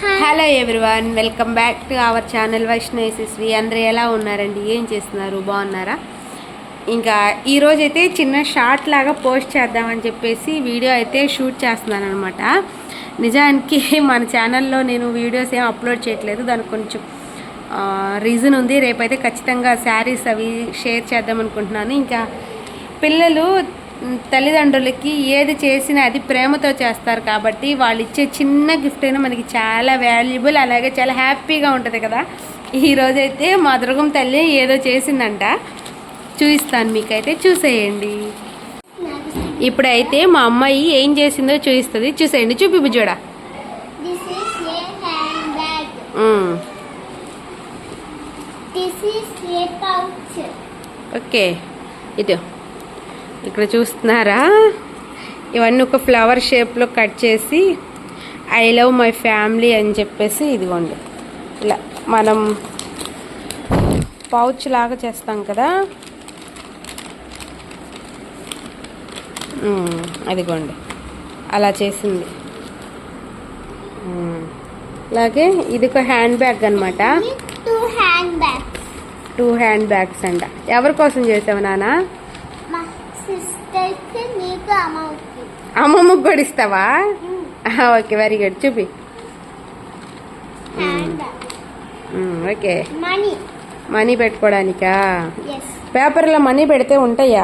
Hello everyone welcome back to our channel Vaishnavi అందరూ ఎలా ఉన్నారండి? ఏం చేస్తున్నారు? బాగున్నారా? ఇంకా ఈరోజు అయితే చిన్న షార్ట్ లాగా పోస్ట్ చేద్దామని చెప్పేసి వీడియో అయితే షూట్ చేస్తున్నాను అనమాట నిజానికి మన ఛానల్లో నేను వీడియోస్ ఏం అప్లోడ్ చేయట్లేదు. దానికి కొంచెం రీజన్ ఉంది. రేపైతే ఖచ్చితంగా శారీస్ అవి షేర్ చేద్దాం అనుకుంటున్నాను ఇంకా పిల్లలు తల్లిదండ్రులకి ఏది చేసినా అది ప్రేమతో చేస్తారు కాబట్టి వాళ్ళు ఇచ్చే చిన్న గిఫ్ట్ అయినా మనకి చాలా వాల్యుబుల్ అలాగే చాలా హ్యాపీగా ఉంటుంది కదా. ఈ రోజైతే మా దుర్గం తల్లి ఏదో చేసిందంట. చూపిస్తాను మీకైతే చూసేయండి. ఇప్పుడైతే మా అమ్మాయి ఏం చేసిందో చూపిస్తుంది. చూసేయండి చూపి pouch. ఓకే. ఇటు. ఇక్కడ చూస్తున్నారా? ఇవన్నీ ఒక ఫ్లవర్ షేప్లో కట్ చేసి ఐ లవ్ మై ఫ్యామిలీ అని చెప్పేసి ఇదిగోండి. ఇలా మనం పౌచ్ లాగా చేస్తాం కదా? అదిగోండి. అలా చేసింది. అలాగే ఇది ఒక హ్యాండ్ బ్యాగ్ అనమాట. టూ హ్యాండ్ బ్యాగ్స్ అంట. ఎవరి కోసం చేసావు నాన్న అమ్మమ్మకి కూడా ఇస్తావా? ఓకే వెరీ గుడ్ చూపి. ఓకే. మనీ. పెట్టుకోవడానికా పేపర్లో మనీ పెడితే ఉంటాయి?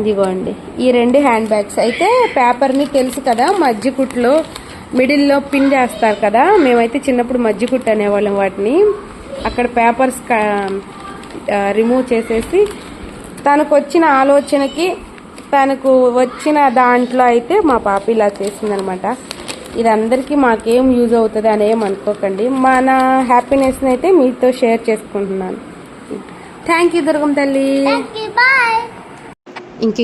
ఇదిగోండి. ఈ రెండు హ్యాండ్ బ్యాగ్స్. అయితే పేపర్ని తెలుసు కదా మజ్జి కుట్లు మిడిల్లో పిన్ చేస్తారు కదా మేమైతే చిన్నప్పుడు మజ్జి కుట్టు అనేవాళ్ళం వాటిని. అక్కడ పేపర్స్ రిమూవ్ చేసేసి తనకు వచ్చిన ఆలోచనకి తనకు వచ్చిన దాంట్లో అయితే మా పాప ఇలా చేసిందనమాట. ఇది అందరికీ మాకేం యూజ్ అవుతుంది అని ఏం అనుకోకండి. మన హ్యాపీనెస్ని అయితే మీతో షేర్ చేసుకుంటున్నాను. థ్యాంక్ యూ దుర్గం తల్లి.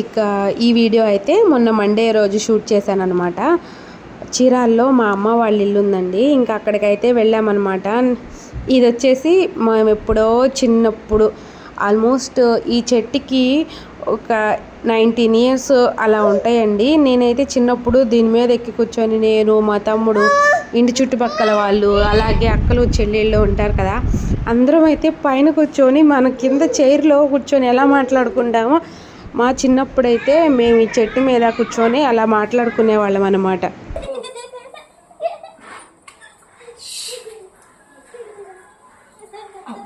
ఇక ఈ వీడియో అయితే మొన్న మండే రోజు షూట్ చేశాను అనమాట చీరాల్లో మా అమ్మ వాళ్ళ ఇల్లు ఉందండి. ఇంకా అక్కడికైతే వెళ్ళామన్నమాట ఇది వచ్చేసి మేము ఎప్పుడో చిన్నప్పుడు ఆల్మోస్ట్ ఈ చెట్టుకి ఒక నైన్టీన్ ఇయర్స్ అలా ఉంటాయండి. నేనైతే చిన్నప్పుడు దీని మీద ఎక్కి కూర్చొని నేను మా తమ్ముడు ఇంటి చుట్టుపక్కల వాళ్ళు అలాగే అక్కలు చెల్లెళ్ళు ఉంటారు కదా. అందరం అయితే పైన కూర్చొని మన కింద చైర్లో కూర్చొని ఎలా మాట్లాడుకుంటామో మా చిన్నప్పుడైతే మేము ఈ చెట్టు మీద కూర్చొని అలా మాట్లాడుకునే వాళ్ళం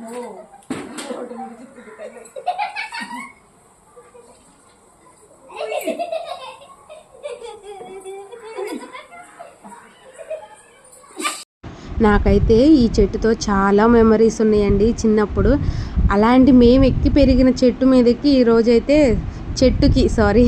Oh. నాకైతే ఈ చెట్టుతో చాలా మెమరీస్ ఉన్నాయండి చిన్నప్పుడు. అలాంటి మేము ఎక్కి పెరిగిన చెట్టు మీదకి ఈరోజైతే చెట్టుకి సారీ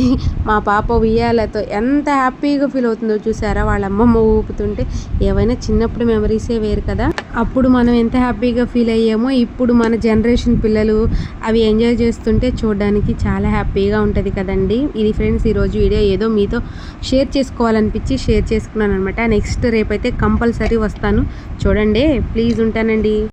మా పాప ఉయ్యాలతో ఎంత హ్యాపీగా ఫీల్ అవుతుందో చూసారా? వాళ్ళ అమ్మమ్మ ఊపుతుంటే ఏవైనా చిన్నప్పుడు మెమరీసే వేరు కదా. అప్పుడు మనం ఎంత హ్యాపీగా ఫీల్ అయ్యామో ఇప్పుడు మన జనరేషన్ పిల్లలు అవి ఎంజాయ్ చేస్తుంటే చూడడానికి చాలా హ్యాపీగా ఉంటుంది కదండి. ఇది ఫ్రెండ్స్ ఈరోజు వీడియో ఏదో మీతో షేర్ చేసుకోవాలనిపించి షేర్ చేసుకున్నాను అనమాట నెక్స్ట్ రేపైతే కంపల్సరీ వస్తాను. చూడండి ప్లీజ్ ఉంటానండి.